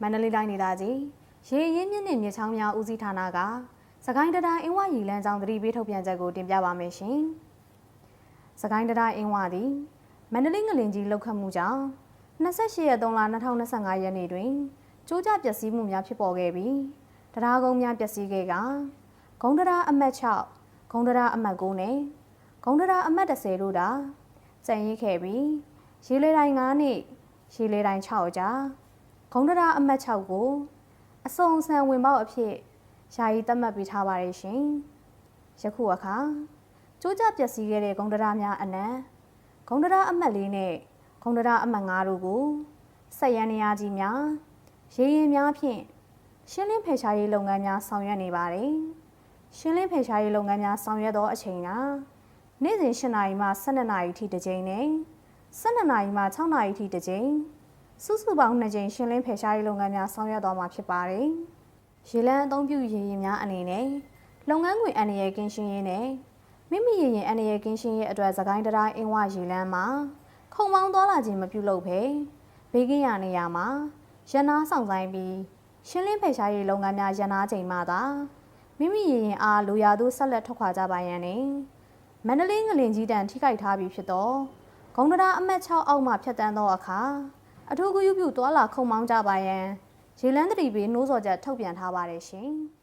မန္တလေးတိုင်းဒေသကြီးရေရင်းမြစ်နှင့်မြစ်ချောင်းများဦးစီးဌာနကစကိုင်းတရာအင်းဝရီလန်းကြောင်းသတိပေးထုတ်ပြန်ချက်ကိုတင်ပြပါမယ်ရှင်။စကိုင်းတရာအင်းဝသည်မန္တလေးငလင်ကြီးလောက်ခတ်မှုကြောင့်28ရက်3လ2025ရက်နေ့တွင်ကျိုးကျပျက်စီးမှုများဖြစ်ပေါ်ခဲ့ပြီးတရားကုန်းများပျက်စီးခဲ့ကဂုံတရာအမှတ်6ဂုံတရာအမှတ်9နဲ့ဂုံတရာအမှတ်10တို့သာကျန်ရစ်ခဲ့ပြီးရေလေတိုင်း9နဲ့ရေလေတိုင်း6ကြား ဂုံတရာအမှတ်6ကိုအစုံဆန်ဝင်ပေါက်အဖြစ်ယာယီသတ်မှတ်ပေးထားပါတယ်ရှင်။ယခုအခါကျိုးကျပျက်စီးခဲ့တဲ့ဂုံတရာများအနက်ဂုံတရာအမှတ်၄နဲ့ဂုံတရာအမှတ်၅တို့ကိုဆက်ရန်နေရာကြီးများရေရင်များဖြင့်ရှင်းလင်းဖယ်ရှားရေးလုပ်ငန်းများဆောင်ရွက်နေပါတယ်။ရှင်းလင်းဖယ်ရှားရေးလုပ်ငန်းများဆောင်ရွက်သောအချိန်ကနေ့စဉ်၈နာရီမှ၁၂နာရီထိတစ်ကြိမ်နဲ့၁၂နာရီမှ6နာရီထိတစ်ကြိမ် စုစုပေါင်း2ကြိမ်ရှင်းလင်းဖယ်ရှားရေးလုပ်ငန်းများဆောင်ရွက်သွားမှာဖြစ်ပါတယ်။ရေလန်းအသုံးပြုရေရင်များအနေနဲ့လုပ်ငန်းခွင်အန္တရာယ်ကင်းရှင်းရေးနဲ့မိမိရေရင်အန္တရာယ်ကင်းရှင်းရေးအတွက်သခိုင်းတတိုင်းအင်းဝရေလန်းမှာခုံမောင်းသွားလာခြင်းမပြုလုပ်ဘဲဘေးကင်းရာနေရာမှာရန်နာဆောင်ဆိုင်ပြီးရှင်းလင်းဖယ်ရှားရေးလုပ်ငန်းများရန်နာချိန်မှသာမိမိရေရင်အားလိုရာသို့ဆက်လက်ထွက်ခွာကြပါရန်နဲ့မန္တလေးငလင်ကြီးတန်ထိခိုက်ထားပြီးဖြစ်သောဂုံတရာအမှတ်6အောက်မှဖြတ်တန်းသောအခါ အထူးဂရုပြုသွာလာခုံမောင်းကြပါရန်ရေလန်းတတိပေးနှိုးဆော်ချက်ထုတ်ပြန်ထားပါတယ်ရှင်။